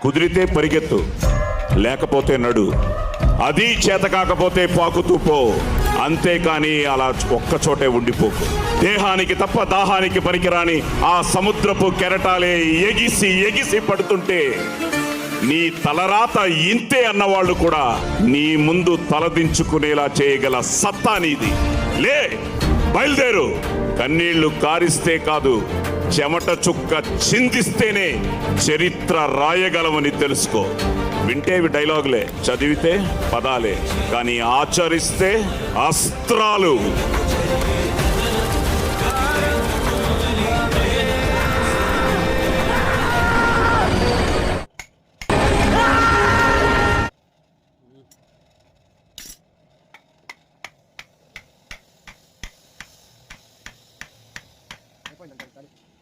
కుదిరితే పరిగెత్తు లేకపోతే నడు. అది చేత కాకపోతే పాకుతూ పో. అంతేకాని అలా ఒక్క చోటే ఉండిపోకు. దేహానికి తప్ప దాహానికి పనికిరాని ఆ సముద్రపు కెరటాలే ఎగిసి ఎగిసి పడుతుంటే నీ తలరాత ఇంతే అన్నవాళ్ళు కూడా నీ ముందు తలదించుకునేలా చేయగల సత్తా నీది. లే! బయలుదేరు. కన్నీళ్ళు కారిస్తే కాదు చెమట చుక్క చిందిస్తేనే చరిత్ర రాయగలమని తెలుసుకో. వింటేవి డైలాగులే చదివితే పదాలే కానీ ఆచరిస్తే అస్త్రాలు. Dan dari.